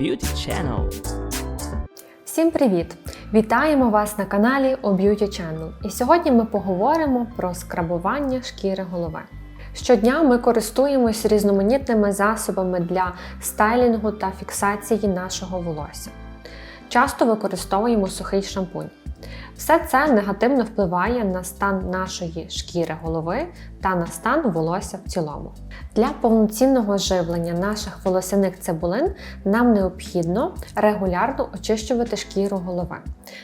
Beauty Channel. Всім привіт! Вітаємо вас на каналі O Beauty Channel. І сьогодні ми поговоримо про скрабування шкіри голови. Щодня ми користуємось різноманітними засобами для стайлінгу та фіксації нашого волосся. Часто використовуємо сухий шампунь. Все це негативно впливає на стан нашої шкіри голови та на стан волосся в цілому. Для повноцінного живлення наших волосяних цибулин нам необхідно регулярно очищувати шкіру голови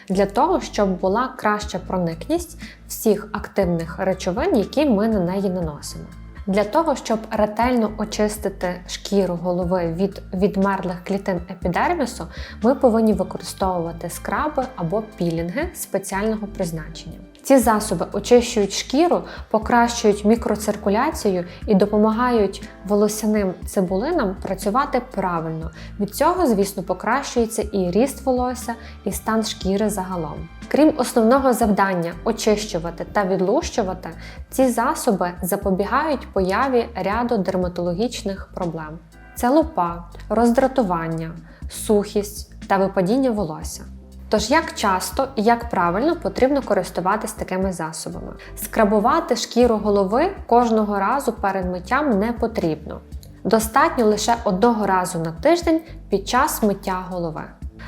для того, щоб була краща проникність всіх активних речовин, які ми на неї наносимо. Для того, щоб ретельно очистити шкіру голови від відмерлих клітин епідермісу, ми повинні використовувати скраби або пілінги спеціального призначення. Ці засоби очищують шкіру, покращують мікроциркуляцію і допомагають волосяним цибулинам працювати правильно. Від цього, звісно, покращується і ріст волосся, і стан шкіри загалом. Крім основного завдання очищувати та відлущувати, ці засоби запобігають появі ряду дерматологічних проблем: це лупа, роздратування, сухість та випадіння волосся. Тож, як часто і як правильно потрібно користуватись такими засобами? Скрабувати шкіру голови кожного разу перед миттям не потрібно. Достатньо лише одного разу на тиждень під час миття голови.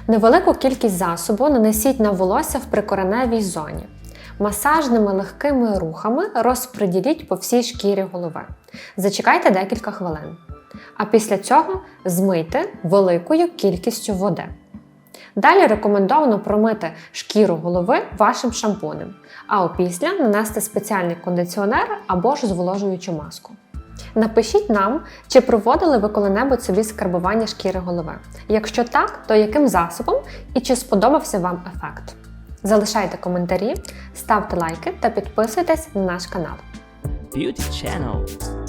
Невелику кількість засобу нанесіть на волосся в прикореневій зоні. Масажними легкими рухами розподіліть по всій шкірі голови. Зачекайте декілька хвилин. А після цього змийте великою кількістю води. Далі рекомендовано промити шкіру голови вашим шампунем, а опісля нанести спеціальний кондиціонер або ж зволожуючу маску. Напишіть нам, чи проводили ви коли-небудь собі скарбування шкіри голови. Якщо так, то яким засобом і чи сподобався вам ефект? Залишайте коментарі, ставте лайки та підписуйтесь на наш канал. Beauty Channel.